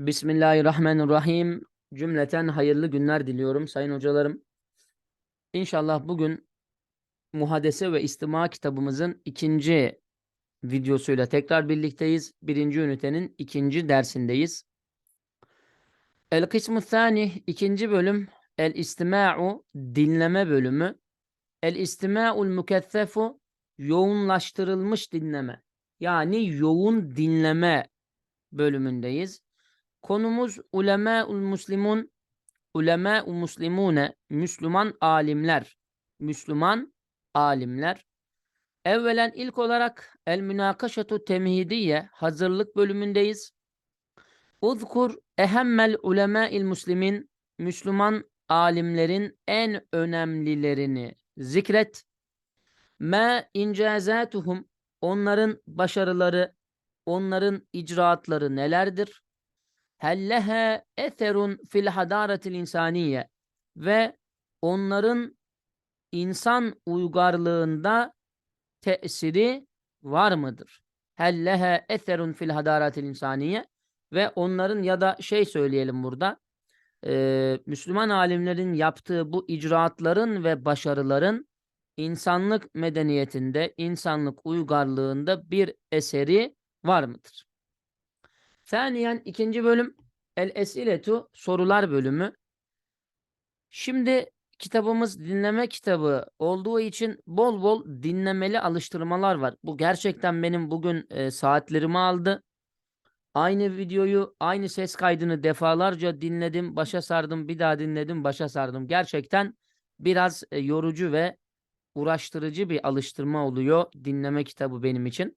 Bismillahirrahmanirrahim. Cümleten hayırlı günler diliyorum sayın hocalarım. İnşallah bugün Muhadese ve İstima kitabımızın ikinci videosuyla tekrar birlikteyiz. Birinci ünitenin ikinci dersindeyiz. El kısmı thani ikinci bölüm El istima'u dinleme bölümü. El istima'ul mükeffefu yoğunlaştırılmış dinleme. Yani yoğun dinleme bölümündeyiz. Konumuz ulemâ'ul muslimun, ulemâ'u muslimune, Müslüman alimler, Müslüman alimler. Evvelen ilk olarak el münakaşatu temhidiye hazırlık bölümündeyiz. Uzkur ehemmel ulemâ'il muslimin, Müslüman alimlerin en önemlilerini zikret. Ma incazatuhum, onların başarıları, onların icraatları nelerdir? Hellehe eserun fil hadaretil insaniye ve onların insan uygarlığında tesiri var mıdır? Hellehe eserun fil hadaretil insaniye ve onların ya da şey söyleyelim burada e, Müslüman alimlerin yaptığı bu icraatların ve başarıların insanlık medeniyetinde, insanlık uygarlığında bir eseri var mıdır? Saniyen ikinci bölüm El Esiletu sorular bölümü. Şimdi kitabımız dinleme kitabı olduğu için bol bol dinlemeli alıştırmalar var. Bu gerçekten benim bugün e, saatlerimi aldı. Aynı videoyu, aynı ses kaydını defalarca dinledim, başa sardım, bir daha dinledim, başa sardım. Gerçekten biraz e, yorucu ve uğraştırıcı bir alıştırma oluyor dinleme kitabı benim için.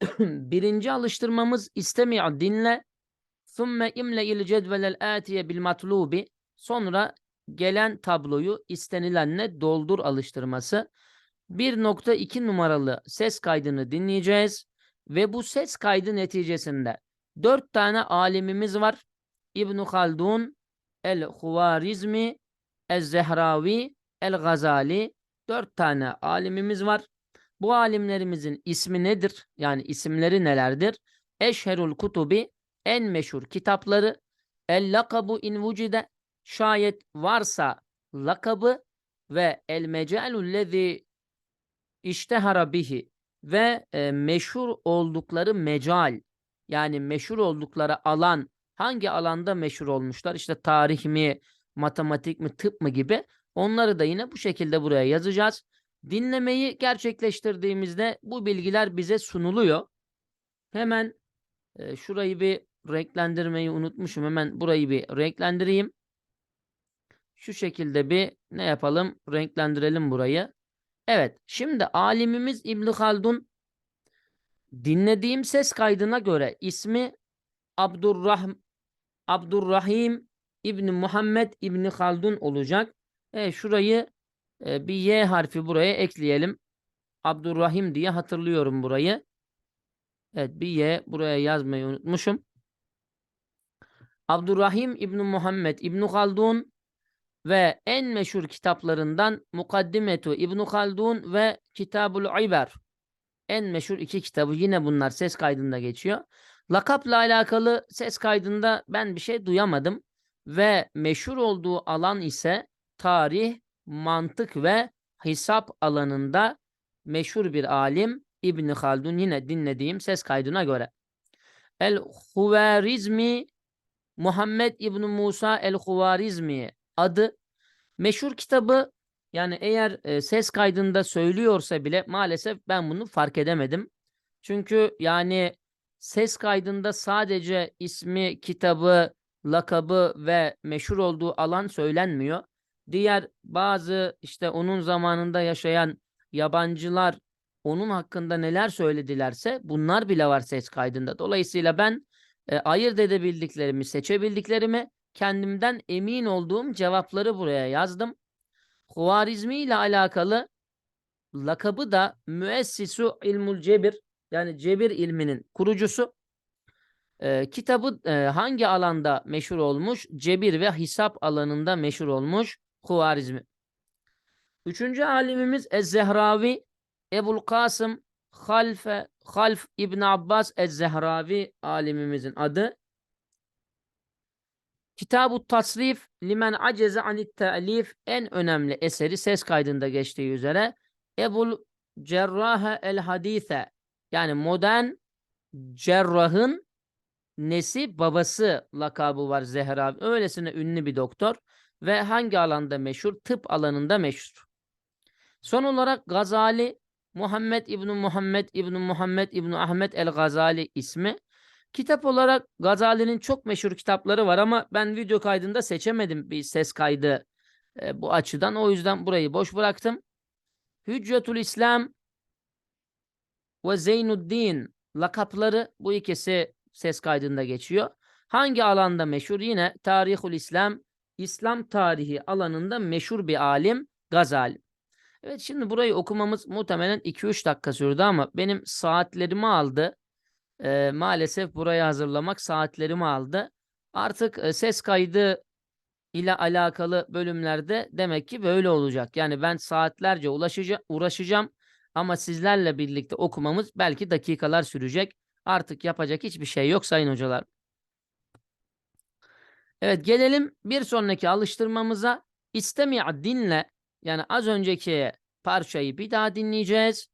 Birinci alıştırmamız istemi' dinle. Thumme imle'il cedvelel atiye bil matlubi. Sonra gelen tabloyu istenilenle doldur alıştırması. 1.2 numaralı ses kaydını dinleyeceğiz. Ve bu ses kaydı neticesinde 4 tane alimimiz var. İbn Haldun, El-Huvarizmi, El-Zehravi, El-Gazali. 4 tane alimimiz var. Bu alimlerimizin ismi nedir? Yani isimleri nelerdir? Eşherul kutubi en meşhur kitapları El lakabu in vucide şayet varsa lakabı ve el mecalul lezi iştehara bihi ve e, meşhur oldukları mecal yani meşhur oldukları alan hangi alanda meşhur olmuşlar? İşte tarih mi, matematik mi, tıp mı gibi onları da yine bu şekilde buraya yazacağız. Dinlemeyi gerçekleştirdiğimizde bu bilgiler bize sunuluyor. Hemen e, şurayı bir renklendirmeyi unutmuşum. Hemen burayı bir renklendireyim. Şu şekilde bir ne yapalım? Renklendirelim burayı. Evet. Şimdi alimimiz İbn Haldun dinlediğim ses kaydına göre ismi Abdurrah Abdurrahim İbn Muhammed İbn Haldun olacak. E, şurayı e, bir Y harfi buraya ekleyelim. Abdurrahim diye hatırlıyorum burayı. Evet bir Y buraya yazmayı unutmuşum. Abdurrahim İbn Muhammed İbn Haldun ve en meşhur kitaplarından Mukaddimetu İbn Haldun ve Kitabul İber. En meşhur iki kitabı yine bunlar ses kaydında geçiyor. Lakapla alakalı ses kaydında ben bir şey duyamadım ve meşhur olduğu alan ise tarih, mantık ve hesap alanında meşhur bir alim İbn Haldun yine dinlediğim ses kaydına göre. El-Huvarizmi Muhammed İbn Musa el-Huvarizmi adı meşhur kitabı yani eğer e, ses kaydında söylüyorsa bile maalesef ben bunu fark edemedim. Çünkü yani ses kaydında sadece ismi, kitabı, lakabı ve meşhur olduğu alan söylenmiyor. Diğer bazı işte onun zamanında yaşayan yabancılar onun hakkında neler söyledilerse bunlar bile var ses kaydında. Dolayısıyla ben e, ayırt edebildiklerimi, seçebildiklerimi kendimden emin olduğum cevapları buraya yazdım. Huvarizmi ile alakalı lakabı da müessisu ilmul cebir yani cebir ilminin kurucusu. E, kitabı e, hangi alanda meşhur olmuş? Cebir ve hesap alanında meşhur olmuş Huvarizmi. Üçüncü alimimiz Ez-Zehravi Ebul Kasım Halfe, Half İbn Abbas Ez-Zehravi alimimizin adı. Kitab-ı Tasrif limen aceze anit te'lif en önemli eseri ses kaydında geçtiği üzere Ebul Cerrahe el Hadise yani modern cerrahın nesi babası lakabı var Zehra. Öylesine ünlü bir doktor ve hangi alanda meşhur? Tıp alanında meşhur. Son olarak Gazali Muhammed İbni Muhammed İbni Muhammed İbni Ahmet el Gazali ismi. Kitap olarak Gazali'nin çok meşhur kitapları var ama ben video kaydında seçemedim bir ses kaydı e, bu açıdan. O yüzden burayı boş bıraktım. Hüccetül İslam ve Zeynuddin lakapları bu ikisi ses kaydında geçiyor. Hangi alanda meşhur? Yine Tarihul İslam, İslam tarihi alanında meşhur bir alim Gazali. Evet şimdi burayı okumamız muhtemelen 2-3 dakika sürdü ama benim saatlerimi aldı. Ee, maalesef burayı hazırlamak saatlerimi aldı. Artık e, ses kaydı ile alakalı bölümlerde demek ki böyle olacak. Yani ben saatlerce ulaşacağım, uğraşacağım ama sizlerle birlikte okumamız belki dakikalar sürecek. Artık yapacak hiçbir şey yok sayın hocalar. Evet gelelim bir sonraki alıştırmamıza. İstemi' dinle yani az önceki parçayı bir daha dinleyeceğiz.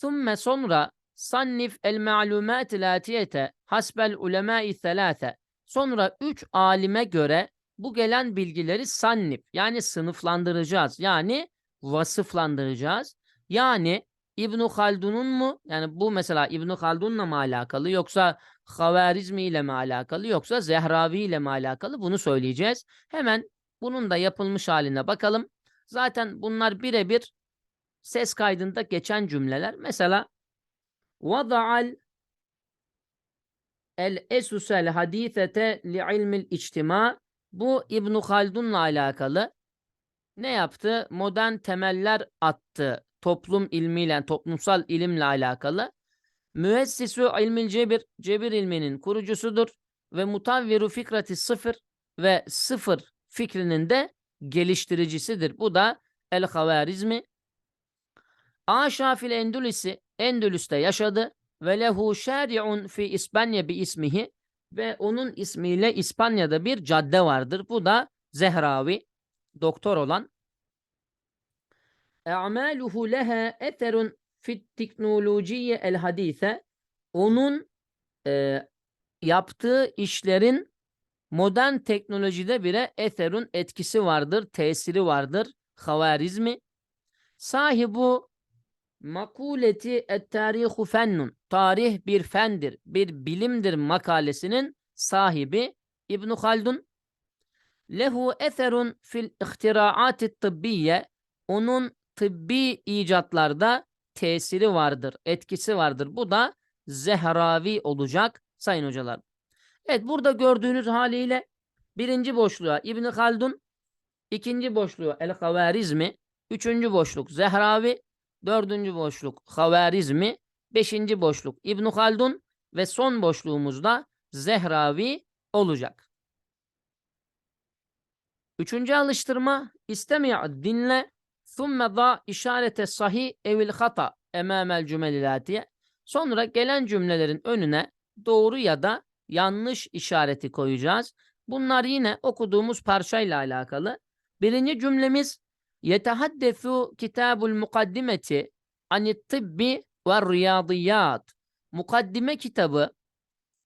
Thumme sonra sannif el ma'lumat latiyete hasbel ulemâ'i thelâfe. Sonra üç alime göre bu gelen bilgileri sannif yani sınıflandıracağız. Yani vasıflandıracağız. Yani İbn Haldun'un mu? Yani bu mesela İbn Haldun'la mı alakalı yoksa Havarizmi ile mi alakalı yoksa Zehravi ile mi alakalı bunu söyleyeceğiz. Hemen bunun da yapılmış haline bakalım. Zaten bunlar birebir ses kaydında geçen cümleler. Mesela vada'al el esusel hadisete li ilmil içtima bu İbn Haldun'la alakalı ne yaptı? Modern temeller attı. Toplum ilmiyle, toplumsal ilimle alakalı. Müessisu ilmil cebir, cebir ilminin kurucusudur ve mutavviru fikrati sıfır ve sıfır fikrinin de geliştiricisidir. Bu da El-Havarizmi. Aşa fil Endülüs'i Endülüs'te yaşadı ve lehu şari'un fi İspanya bi ismihi ve onun ismiyle İspanya'da bir cadde vardır. Bu da Zehravi, doktor olan. E'maluhu leha eterun fit teknolojiye el hadise. Onun e, yaptığı işlerin modern teknolojide bile eterun etkisi vardır, tesiri vardır. Havarizmi. Sahibu makuleti et tarihu fennun. Tarih bir fendir, bir bilimdir makalesinin sahibi İbn Haldun. Lehu eserun fil ihtiraati tıbbiye. Onun tıbbi icatlarda tesiri vardır, etkisi vardır. Bu da Zehravi olacak sayın hocalar. Evet burada gördüğünüz haliyle birinci boşluğa İbn Haldun, ikinci boşluğa El Havarizmi, üçüncü boşluk Zehravi, dördüncü boşluk Havarizmi, beşinci boşluk İbn Haldun ve son boşluğumuzda Zehravi olacak. Üçüncü alıştırma istemi' dinle thumme da işarete sahih evil hata emamel cümelilatiye sonra gelen cümlelerin önüne doğru ya da yanlış işareti koyacağız. Bunlar yine okuduğumuz parçayla alakalı. Birinci cümlemiz yetehaddesu kitabul mukaddimeti anit tıbbi ve riyadiyat. Mukaddime kitabı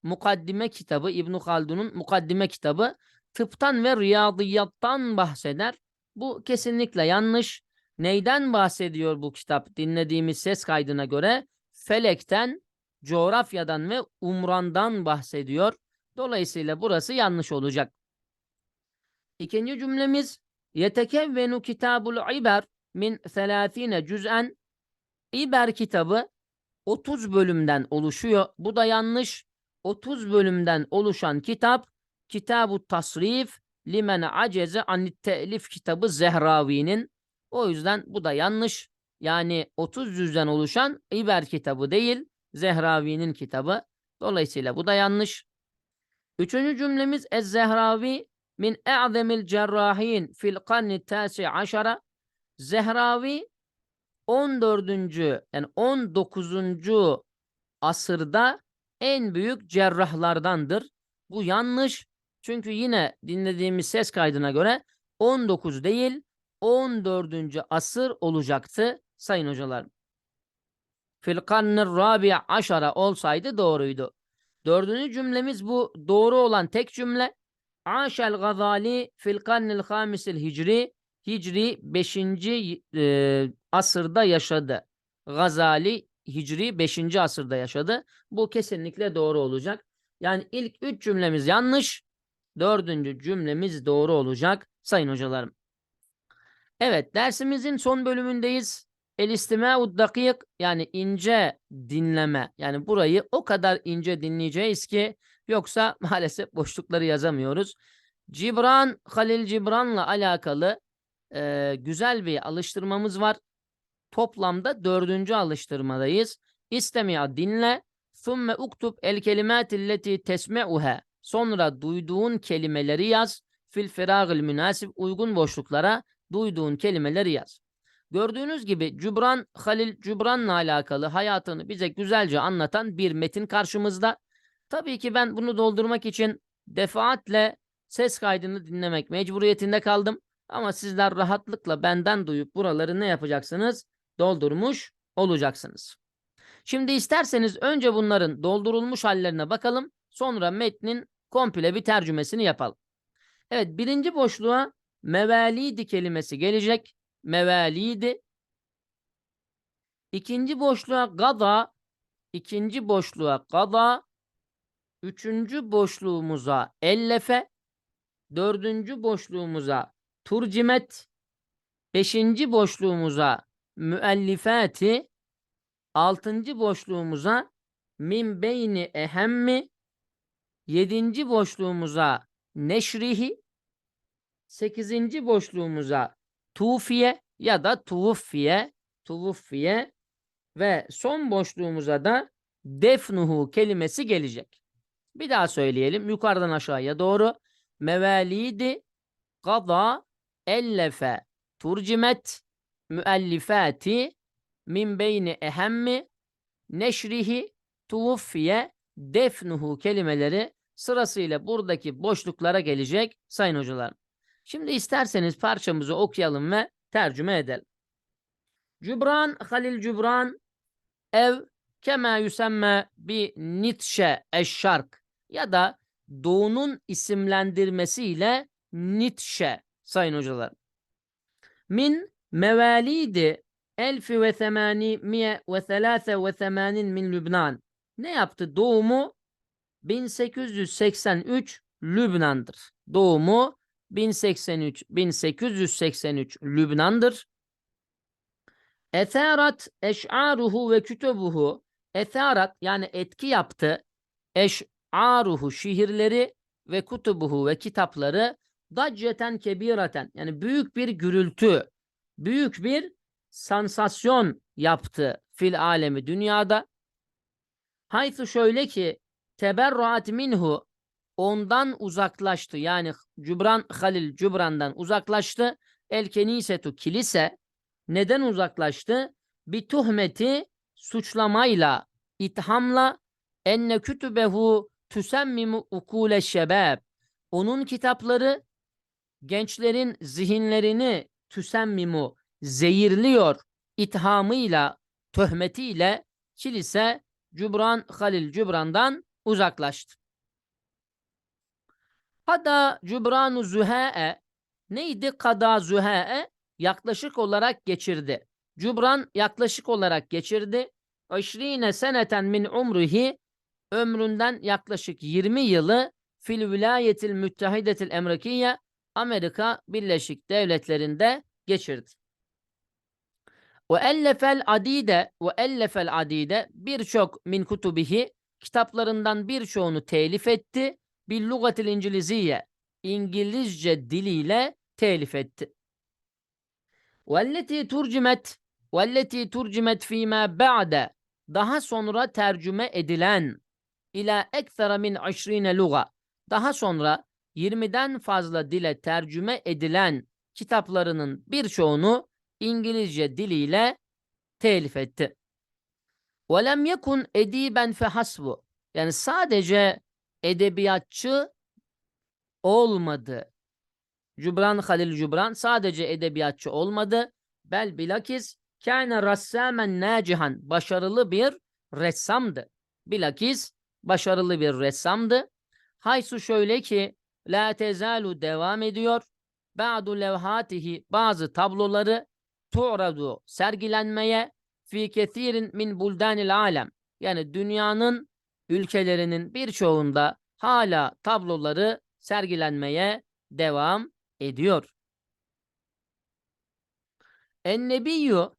Mukaddime kitabı İbn Haldun'un Mukaddime kitabı tıptan ve riyadiyattan bahseder. Bu kesinlikle yanlış. Neyden bahsediyor bu kitap? Dinlediğimiz ses kaydına göre felekten, coğrafyadan ve umrandan bahsediyor. Dolayısıyla burası yanlış olacak. İkinci cümlemiz yetekevvenu kitabul iber min 30 cüz'en İber kitabı 30 bölümden oluşuyor. Bu da yanlış. 30 bölümden oluşan kitap Kitab-ı Tasrif limen aceze anit telif kitabı Zehravi'nin. O yüzden bu da yanlış. Yani 30 yüzden oluşan İber kitabı değil, Zehravi'nin kitabı. Dolayısıyla bu da yanlış. Üçüncü cümlemiz Ez-Zehravi min e'zemil cerrahin fil karni tasi aşara. Zehravi 14. yani 19. asırda en büyük cerrahlardandır. Bu yanlış. Çünkü yine dinlediğimiz ses kaydına göre 19 değil 14. asır olacaktı sayın hocalarım. Fil karnır rabi aşara olsaydı doğruydu. Dördüncü cümlemiz bu doğru olan tek cümle. Aşel gazali fil karnil hamisil hicri Hicri 5. e, asırda yaşadı. Gazali Hicri 5. asırda yaşadı. Bu kesinlikle doğru olacak. Yani ilk üç cümlemiz yanlış. Dördüncü cümlemiz doğru olacak sayın hocalarım. Evet dersimizin son bölümündeyiz. El istima'ud dakik yani ince dinleme. Yani burayı o kadar ince dinleyeceğiz ki yoksa maalesef boşlukları yazamıyoruz. Cibran, Halil Cibran'la alakalı e, güzel bir alıştırmamız var. Toplamda dördüncü alıştırmadayız. İstemiya dinle. Thumme uktub el kelimatilleti tesme'uha. Sonra duyduğun kelimeleri yaz. Fil firagil münasip uygun boşluklara duyduğun kelimeleri yaz. Gördüğünüz gibi Cübran, Halil Cübran'la alakalı hayatını bize güzelce anlatan bir metin karşımızda. Tabii ki ben bunu doldurmak için defaatle ses kaydını dinlemek mecburiyetinde kaldım. Ama sizler rahatlıkla benden duyup buraları ne yapacaksınız? Doldurmuş olacaksınız. Şimdi isterseniz önce bunların doldurulmuş hallerine bakalım. Sonra metnin komple bir tercümesini yapalım. Evet birinci boşluğa mevalidi kelimesi gelecek. Mevalidi. İkinci boşluğa gada. ikinci boşluğa gada. Üçüncü boşluğumuza ellefe. Dördüncü boşluğumuza turcimet. Beşinci boşluğumuza müellifati. Altıncı boşluğumuza min beyni ehemmi. Yedinci boşluğumuza neşrihi. Sekizinci boşluğumuza tufiye ya da tuvuffiye, tuvuffiye ve son boşluğumuza da defnuhu kelimesi gelecek. Bir daha söyleyelim yukarıdan aşağıya doğru. Mevalidi, gada, ellefe, turcimet, müellifati, min beyni ehemmi, neşrihi, tuvuffiye, defnuhu kelimeleri sırasıyla buradaki boşluklara gelecek sayın hocalar. Şimdi isterseniz parçamızı okuyalım ve tercüme edelim. Cübran, Halil Cübran, ev kema yüsemme bi Nitşe eşşark ya da doğunun isimlendirmesiyle Nitşe sayın hocalar. Min mevalidi elfi ve temani miye ve thelâse ve themanin min Lübnan. Ne yaptı? Doğumu 1883 Lübnan'dır. Doğumu 1083 1883 Lübnan'dır. Esarat eş'aruhu ve kütübuhu esarat yani etki yaptı. Eş'aruhu şiirleri ve kutubuhu ve kitapları dacceten kebiraten yani büyük bir gürültü, büyük bir sansasyon yaptı fil alemi dünyada. Haythu şöyle ki teberraat minhu ondan uzaklaştı. Yani Cübran Halil Cübran'dan uzaklaştı. El kenisetu kilise neden uzaklaştı? Bir tuhmeti suçlamayla, ithamla enne kütübehu tüsemmimu ukule şebab. Onun kitapları gençlerin zihinlerini tüsemmimu zehirliyor ithamıyla, töhmetiyle kilise Cübran Halil Cübran'dan uzaklaştı. Kada Cübranu Zühe'e neydi? Kada Zühe'e yaklaşık olarak geçirdi. Cübran yaklaşık olarak geçirdi. Aşrine seneten min umrihi ömründen yaklaşık 20 yılı fil vilayetil müttehidetil emrikiye Amerika Birleşik Devletleri'nde geçirdi. Ve ellefel adide ve ellefel adide birçok min kutubihi kitaplarından birçoğunu telif etti Bil lugatil İngiliziye İngilizce diliyle telif etti. Velleti turcimet velleti turcimet fîmâ ba'de daha sonra tercüme edilen ila ekthara min 20 luga daha sonra 20'den fazla dile tercüme edilen kitaplarının birçoğunu İngilizce diliyle telif etti. وَلَمْ يَكُنْ ediben fehasbu yani sadece edebiyatçı olmadı. Cübran Halil Cübran sadece edebiyatçı olmadı. Bel bilakis kâne rassâmen nâcihan başarılı bir ressamdı. Bilakis başarılı bir ressamdı. Haysu şöyle ki la tezalu devam ediyor. Ba'du levhatihi bazı tabloları tu'radu sergilenmeye fi kethirin min buldanil alem. Yani dünyanın ülkelerinin birçoğunda hala tabloları sergilenmeye devam ediyor. Ennebiyyü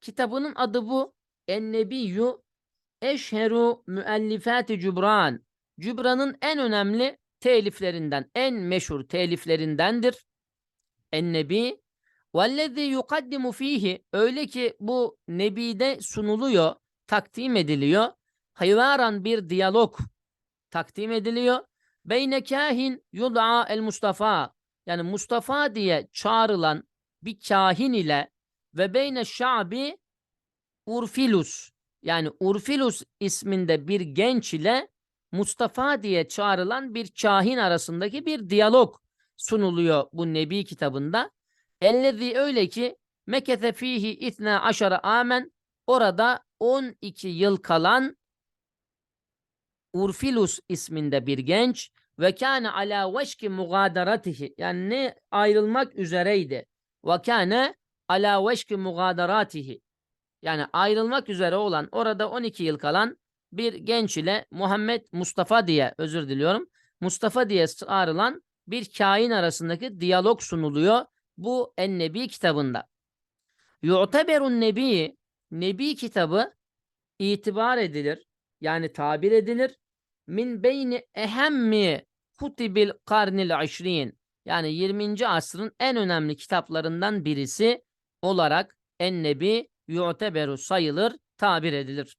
kitabının adı bu. Ennebiyyü eşheru müellifati Cübran. Cübran'ın en önemli teliflerinden, en meşhur teliflerindendir. Ennebi vellezî yukaddimu fihi öyle ki bu nebide sunuluyor, takdim ediliyor. Hayvaran bir diyalog takdim ediliyor. Beyne kahin yud'a el Mustafa yani Mustafa diye çağrılan bir kahin ile ve beyne şabi Urfilus yani Urfilus isminde bir genç ile Mustafa diye çağrılan bir kahin arasındaki bir diyalog sunuluyor bu Nebi kitabında. Ellezî öyle ki mekete fihi itne aşara amen orada 12 yıl kalan Urfilus isminde bir genç ve kâne alâ veşki mugadaratihi yani ne ayrılmak üzereydi. Ve kâne alâ veşki mugadaratihi yani ayrılmak üzere olan orada 12 yıl kalan bir genç ile Muhammed Mustafa diye özür diliyorum. Mustafa diye çağrılan bir kain arasındaki diyalog sunuluyor bu En-Nebi kitabında. Yu'teberun Nebi Nebi kitabı itibar edilir. Yani tabir edilir. Min beyni ehemmi kutubil karnil aşrin. Yani 20. asrın en önemli kitaplarından birisi olarak En-Nebi yu'teberu sayılır, tabir edilir.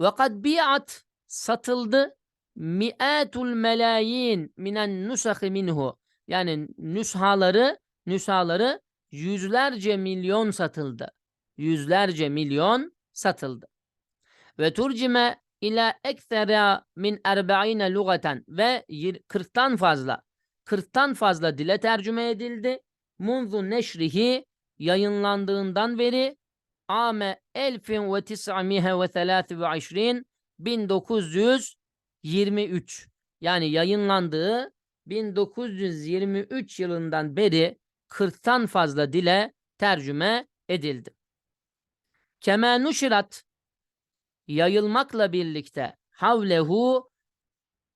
Ve kad bi'at satıldı mi'atul melayin minen nusahi minhu. Yani nüshaları, nüshaları yüzlerce milyon satıldı. Yüzlerce milyon satıldı. Ve turcime ila eksera min erba'ine lugaten ve 40'tan fazla 40'tan fazla dile tercüme edildi. Munzu neşrihi yayınlandığından beri ame 1923 1923 yani yayınlandığı 1923 yılından beri 40'tan fazla dile tercüme edildi. Kema nuşirat yayılmakla birlikte havlehu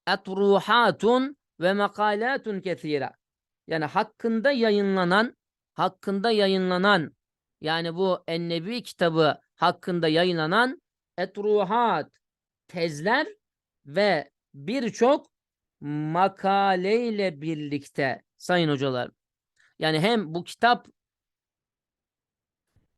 etruhatun ve makalatun kethira. Yani hakkında yayınlanan hakkında yayınlanan yani bu Ennebi kitabı hakkında yayınlanan etruhat tezler ve birçok makaleyle birlikte sayın hocalar. Yani hem bu kitap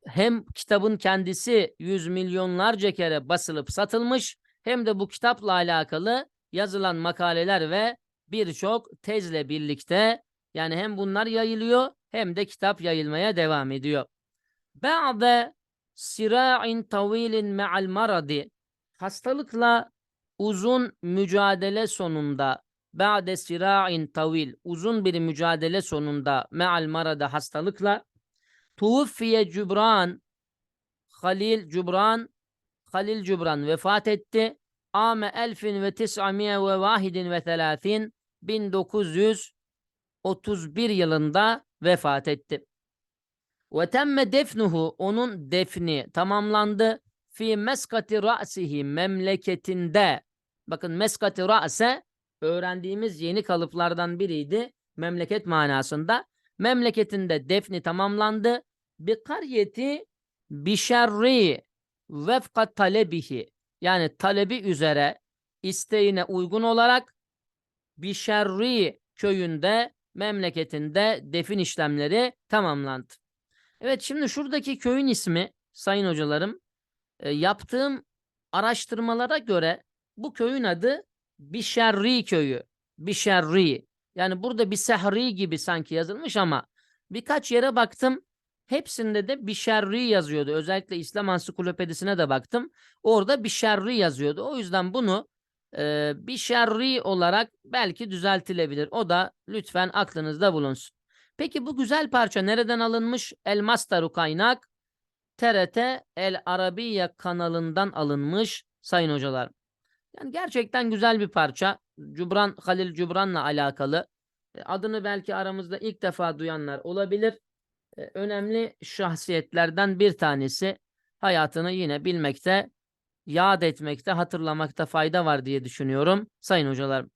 hem kitabın kendisi yüz milyonlarca kere basılıp satılmış hem de bu kitapla alakalı yazılan makaleler ve birçok tezle birlikte yani hem bunlar yayılıyor hem de kitap yayılmaya devam ediyor. Ba'de sira'in tavilin me'al maradi hastalıkla uzun mücadele sonunda ba'de sira'in tavil uzun bir mücadele sonunda me'al marada hastalıkla Tuvfiye Cübran Halil Cübran Halil Cübran vefat etti. Ame elfin ve tis'amiye ve vahidin ve thelâthin 1931 yılında vefat etti. Ve temme defnuhu onun defni tamamlandı. Fi meskati ra'sihi memleketinde. Bakın meskati ra'se öğrendiğimiz yeni kalıplardan biriydi. Memleket manasında. Memleketinde defni tamamlandı bi karyeti bi şerri vefka talebihi yani talebi üzere isteğine uygun olarak bi şerri köyünde memleketinde defin işlemleri tamamlandı. Evet şimdi şuradaki köyün ismi sayın hocalarım e, yaptığım araştırmalara göre bu köyün adı Bişerri köyü. Bişerri. Yani burada bir sehri gibi sanki yazılmış ama birkaç yere baktım Hepsinde de Bişerri yazıyordu. Özellikle İslam Ansiklopedisine de baktım. Orada Bişerri yazıyordu. O yüzden bunu e, Bişerri olarak belki düzeltilebilir. O da lütfen aklınızda bulunsun. Peki bu güzel parça nereden alınmış? El Mastaru kaynak TRT El Arabiye kanalından alınmış sayın hocalar. Yani gerçekten güzel bir parça. Cubran Halil Cubran'la alakalı. E, Adını belki aramızda ilk defa duyanlar olabilir. Önemli şahsiyetlerden bir tanesi. Hayatını yine bilmekte, yad etmekte, hatırlamakta fayda var diye düşünüyorum sayın hocalar.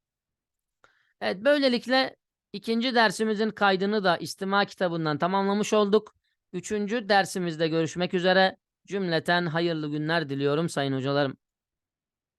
Evet böylelikle ikinci dersimizin kaydını da istima kitabından tamamlamış olduk. Üçüncü dersimizde görüşmek üzere. Cümleten hayırlı günler diliyorum sayın hocalarım.